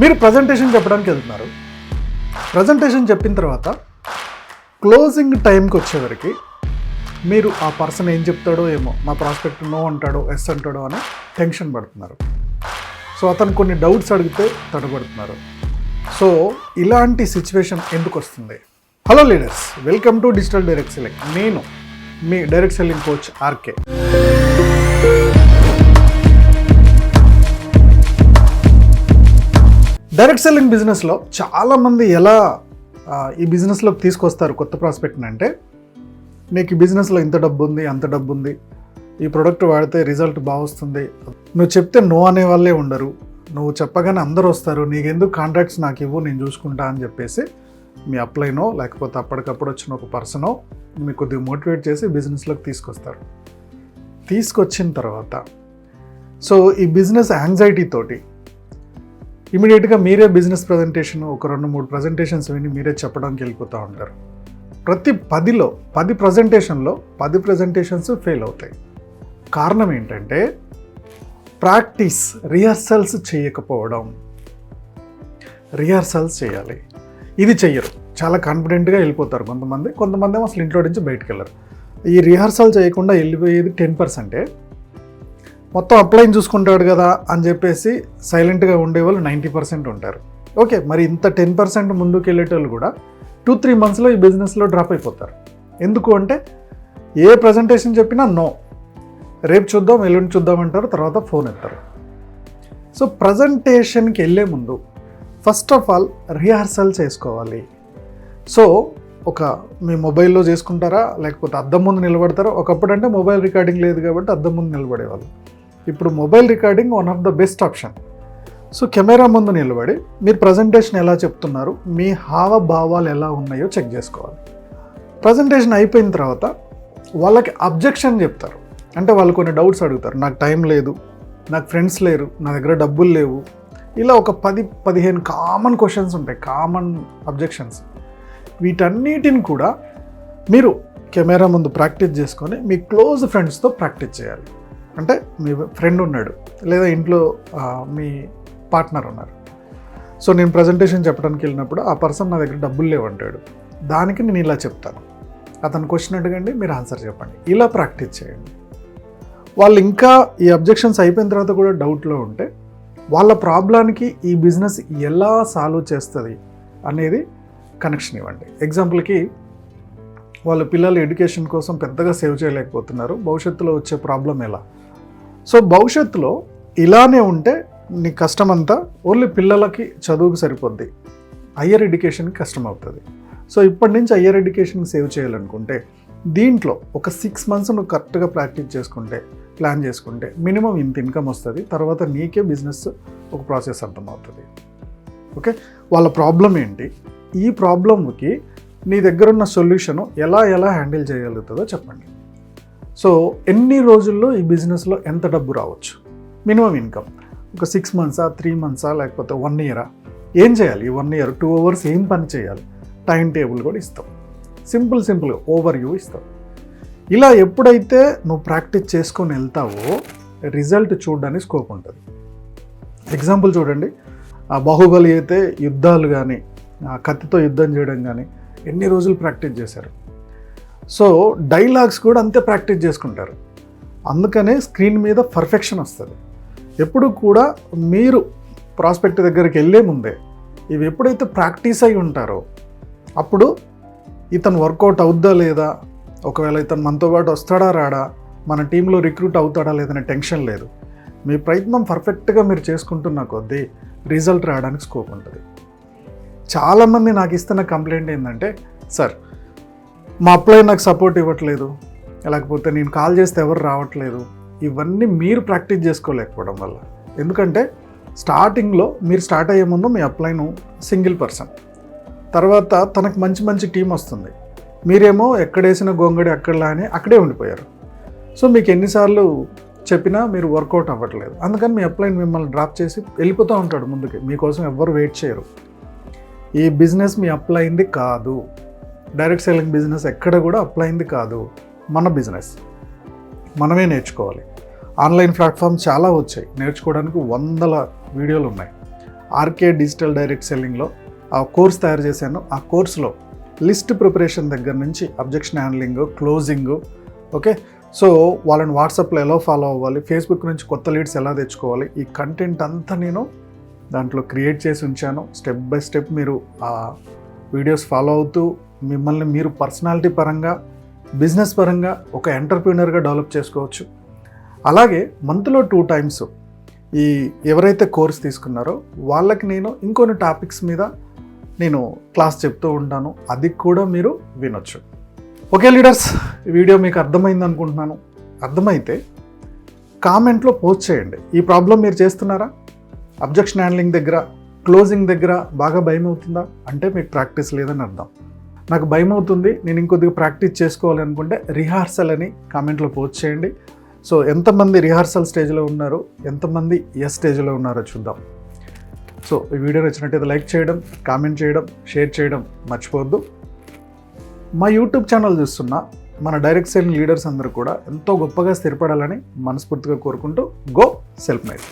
మీరు ప్రజెంటేషన్ చెప్పడానికి వెళ్తున్నారు. ప్రజెంటేషన్ చెప్పిన తర్వాత క్లోజింగ్ టైంకి వచ్చేవరకు మీరు ఆ పర్సన్ ఏం చెప్తాడో ఏమో మా ప్రాస్పెక్ట్ నో అంటాడో ఎస్ అంటాడో అని టెన్షన్ పడుతున్నారు. సో అతను కొన్ని డౌట్స్ అడిగితే తడబడుతున్నారు. సో ఇలాంటి సిచ్యువేషన్ ఎందుకు వస్తుంది? Hello leaders welcome to digital direct selling నేను మీ direct selling coach RK direct selling బిజినెస్లో చాలామంది ఎలా ఈ బిజినెస్లోకి తీసుకొస్తారు కొత్త ప్రాస్పెక్ట్ని అంటే నీకు ఈ బిజినెస్లో ఇంత డబ్బు ఉంది అంత డబ్బు ఉంది ఈ ప్రోడక్ట్ వాడితే రిజల్ట్ బాగా వస్తుంది నువ్వు చెప్తే నో అనే వాళ్ళే ఉండరు. నువ్వు చెప్పగానే అందరు వస్తారు నీకెందుకు కాంట్రాక్ట్స్ నాకు ఇవ్వు నేను చూసుకుంటా అని చెప్పేసి మీ అప్లైనో లేకపోతే అప్పటికప్పుడు వచ్చిన ఒక పర్సనో మీకు కొద్దిగా మోటివేట్ చేసి బిజినెస్లోకి తీసుకొస్తారు. తీసుకొచ్చిన తర్వాత సో ఈ బిజినెస్ యాంగ్జైటీ తోటి ఇమీడియట్గా మీరే బిజినెస్ ప్రజెంటేషన్ ఒక రెండు మూడు ప్రజెంటేషన్స్ విని మీరే చెప్పడానికి వెళ్ళిపోతూ ఉంటారు. ప్రతి పదిలో పది ప్రజెంటేషన్లో పది ప్రజెంటేషన్స్ ఫెయిల్ అవుతాయి. కారణం ఏంటంటే ప్రాక్టీస్ రిహర్సల్స్ చేయకపోవడం. రిహర్సల్స్ చేయాలి. ఇది చెయ్యరు. చాలా కాన్ఫిడెంట్గా వెళ్ళిపోతారు కొంతమంది. కొంతమంది ఏమో అసలు ఇంట్లో నుంచి బయటకు వెళ్ళరు. ఈ రిహర్సల్ చేయకుండా వెళ్ళిపోయేది టెన్ పర్సెంటే మొత్తం అప్లైన్ చూసుకుంటాడు కదా అని చెప్పేసి సైలెంట్గా ఉండేవాళ్ళు నైంటీ పర్సెంట్ ఉంటారు. ఓకే మరి ఇంత టెన్ పర్సెంట్ ముందుకు వెళ్ళేటోళ్ళు కూడా టూ త్రీ మంత్స్లో ఈ బిజినెస్లో డ్రాప్ అయిపోతారు. ఎందుకు అంటే ఏ ప్రజెంటేషన్ చెప్పినా నో రేపు చూద్దాం ఎల్లుండి చూద్దాం అంటారు తర్వాత ఫోన్ ఎత్తారు. సో ప్రజెంటేషన్కి వెళ్ళే ముందు ఫస్ట్ ఆఫ్ ఆల్ రిహార్సల్ చేసుకోవాలి. సో ఒక మీ మొబైల్లో చేసుకుంటారా లేకపోతే అద్దం ముందు నిలబడతారా? ఒకప్పుడు అంటే మొబైల్ రికార్డింగ్ లేదు కాబట్టి అద్దం ముందు నిలబడేవాళ్ళు. ఇప్పుడు mobile recording one of the best option. So camera ముందు నిలబడి మీరు ప్రజెంటేషన్ ఎలా చెప్తున్నారు మీ హావభావాలు ఎలా ఉన్నాయో చెక్ చేసుకోవాలి. ప్రజెంటేషన్ అయిపోయిన తర్వాత వాళ్ళకి అబ్జెక్షన్ చెప్తారు. అంటే వాళ్ళు కొన్ని డౌట్స్ అడుగుతారు నాకు టైం లేదు నాకు ఫ్రెండ్స్ లేరు నా దగ్గర డబ్బులు లేవు. ఇలా ఒక పది పదిహేను కామన్ క్వశ్చన్స్ ఉంటాయి కామన్ అబ్జెక్షన్స్. వీటన్నిటిని కూడా మీరు కెమెరా ముందు ప్రాక్టీస్ చేసుకొని మీ క్లోజ్ ఫ్రెండ్స్తో ప్రాక్టీస్ చేయాలి. అంటే మీ ఫ్రెండ్ ఉన్నాడు లేదా ఇంట్లో మీ పార్ట్నర్ ఉన్నారు. సో నేను ప్రజెంటేషన్ చెప్పడానికి వెళ్ళినప్పుడు ఆ పర్సన్ నా దగ్గర డబ్బులు లేవంటాడు దానికి నేను ఇలా చెప్తాను. అతను క్వశ్చన్ అడగండి మీరు ఆన్సర్ చెప్పండి. ఇలా ప్రాక్టీస్ చేయండి. వాళ్ళు ఇంకా ఈ అబ్జెక్షన్స్ అయిపోయిన తర్వాత కూడా డౌట్లో ఉంటే వాళ్ళ ప్రాబ్లానికి ఈ బిజినెస్ ఎలా సాల్వ్ చేస్తుంది అనేది కనెక్షన్ ఇవ్వండి. ఎగ్జాంపుల్కి వాళ్ళ పిల్లలు ఎడ్యుకేషన్ కోసం పెద్దగా సేవ్ చేయలేకపోతున్నారు. భవిష్యత్తులో వచ్చే ప్రాబ్లం ఎలా? సో భవిష్యత్తులో ఇలానే ఉంటే నీ కష్టం అంతా ఓన్లీ పిల్లలకి చదువుకు సరిపోద్ది. హయ్యర్ ఎడ్యుకేషన్కి కష్టం అవుతుంది సో ఇప్పటి నుంచి హయ్యర్ ఎడ్యుకేషన్కి సేవ్ చేయాలనుకుంటే దీంట్లో ఒక సిక్స్ మంత్స్ నువ్వు కరెక్ట్గా ప్రాక్టీస్ చేసుకుంటే ప్లాన్ చేసుకుంటే మినిమం ఇంత ఇన్కమ్ వస్తుంది. తర్వాత నీకే బిజినెస్ ఒక ప్రాసెస్ అర్థమవుతుంది. ఓకే వాళ్ళ ప్రాబ్లం ఏంటి? ఈ ప్రాబ్లంకి నీ దగ్గర ఉన్న సొల్యూషను ఎలా ఎలా హ్యాండిల్ చేయగలుగుతుందో చెప్పండి. సో ఎన్ని రోజుల్లో ఈ బిజినెస్లో ఎంత డబ్బు రావచ్చు? Minimum income. ఒక సిక్స్ మంత్సా త్రీ మంత్సా లేకపోతే వన్ ఇయరా? ఏం చేయాలి? ఈ వన్ ఇయర్ టూ అవర్స్ ఏం పని చేయాలి? టైం టేబుల్ కూడా ఇస్తాం. సింపుల్ సింపుల్గా ఓవర్ వ్యూ ఇస్తాం. ఇలా ఎప్పుడైతే నువ్వు ప్రాక్టీస్ చేసుకొని వెళ్తావో రిజల్ట్ చూడడానికి స్కోప్ ఉంటుంది. ఎగ్జాంపుల్ చూడండి. ఆ బాహుబలి అయితే యుద్ధాలు కానీ ఆ కత్తితో యుద్ధం చేయడం కానీ ఎన్ని రోజులు ప్రాక్టీస్ చేశారు? సో డైలాగ్స్ కూడా అంతే ప్రాక్టీస్ చేసుకుంటారు. అందుకనే స్క్రీన్ మీద పర్ఫెక్షన్ వస్తుంది. ఎప్పుడు కూడా మీరు ప్రాస్పెక్ట్ దగ్గరికి వెళ్ళే ముందే ఇవి ఎప్పుడైతే ప్రాక్టీస్ అయి ఉంటారో అప్పుడు ఇతను వర్కౌట్ అవుద్దా లేదా ఒకవేళ ఇతను మనతో పాటు వస్తాడా రాడా మన టీంలో రిక్రూట్ అవుతాడా లేదనే టెన్షన్ లేదు. మీ ప్రయత్నం పర్ఫెక్ట్గా మీరు చేసుకుంటున్న కొద్దీ రిజల్ట్ రావడానికి స్కోప్ ఉంటుంది. చాలామంది నాకు ఇస్తున్న కంప్లైంట్ ఏంటంటే సార్ మా అప్లై నాకు సపోర్ట్ ఇవ్వట్లేదు. లేకపోతే నేను కాల్ చేస్తే ఎవరు రావట్లేదు. ఇవన్నీ మీరు ప్రాక్టీస్ చేసుకోలేకపోవడం వల్ల. ఎందుకంటే స్టార్టింగ్లో మీరు స్టార్ట్ అయ్యే ముందు మీ అప్లైను సింగిల్ పర్సన్. తర్వాత తనకు మంచి మంచి టీం వస్తుంది. మీరేమో ఎక్కడేసిన గొంగడి అక్కడలా అని అక్కడే ఉండిపోయారు. సో మీకు ఎన్నిసార్లు చెప్పినా మీరు వర్కౌట్ అవ్వట్లేదు. అందుకని మీ అప్లైన్ మిమ్మల్ని డ్రాప్ చేసి వెళ్ళిపోతూ ఉంటాడు ముందుకి. మీకోసం ఎవ్వరు వెయిట్ చేయరు. ఈ బిజినెస్ మీ అప్లైంది కాదు. డైరెక్ట్ సెల్లింగ్ బిజినెస్ ఎక్కడ కూడా అప్లైంది కాదు. మన బిజినెస్. మనమే నేర్చుకోవాలి. ఆన్లైన్ ప్లాట్ఫామ్ చాలా వచ్చాయి. నేర్చుకోవడానికి వందల వీడియోలు ఉన్నాయి. ఆర్కే డిజిటల్ డైరెక్ట్ సెల్లింగ్లో ఆ కోర్స్ తయారు చేశాను. ఆ కోర్సులో లిస్ట్ ప్రిపరేషన్ దగ్గర నుంచి objection handling closing okay? So వాళ్ళని వాట్సాప్లో ఎలా ఫాలో అవ్వాలి? ఫేస్బుక్ నుంచి కొత్త లీడ్స్ ఎలా తెచ్చుకోవాలి? ఈ కంటెంట్ అంతా నేను దాంట్లో క్రియేట్ చేసి ఉంచాను. స్టెప్ బై స్టెప్ మీరు ఆ వీడియోస్ ఫాలో అవుతూ మిమ్మల్ని మీరు పర్సనాలిటీ పరంగా బిజినెస్ పరంగా ఒక ఎంటర్ప్రీనర్గా డెవలప్ చేసుకోవచ్చు. అలాగే మంత్లో టూ టైమ్స్ ఈ ఎవరైతే కోర్స్ తీసుకున్నారో వాళ్ళకి నేను ఇంకొన్ని టాపిక్స్ మీద నేను క్లాస్ చెప్తూ ఉంటాను. అది కూడా మీరు వినొచ్చు. ఓకే లీడర్స్ ఈ వీడియో మీకు అర్థమైంది అనుకుంటున్నాను. అర్థమైతే కామెంట్లో పోస్ట్ చేయండి. ఈ ప్రాబ్లం మీరు చేస్తున్నారా? అబ్జెక్షన్ హ్యాండ్లింగ్ దగ్గర క్లోజింగ్ దగ్గర బాగా భయం అవుతుందా అంటే మీకు ప్రాక్టీస్ లేదని అర్థం. నాకు భయం అవుతుంది నేను ఇంకొద్దిగా ప్రాక్టీస్ చేసుకోవాలి అనుకుంటే రిహార్సల్ అని కామెంట్లో పోస్ట్ చేయండి. సో ఎంతమంది రిహార్సల్ స్టేజ్లో ఉన్నారు ఎంతమంది ఎస్ స్టేజ్లో ఉన్నారో చూద్దాం. సో ఈ వీడియో నచ్చినట్టయితే లైక్ చేయడం కామెంట్ చేయడం షేర్ చేయడం మర్చిపోవద్దు. మా యూట్యూబ్ ఛానల్ చూస్తున్న మన డైరెక్ట్ సెల్ లీడర్స్ అందరూ కూడా ఎంతో గొప్పగా స్థిరపడాలని మనస్ఫూర్తిగా కోరుకుంటూ గో సెల్ఫ్ మేడ్.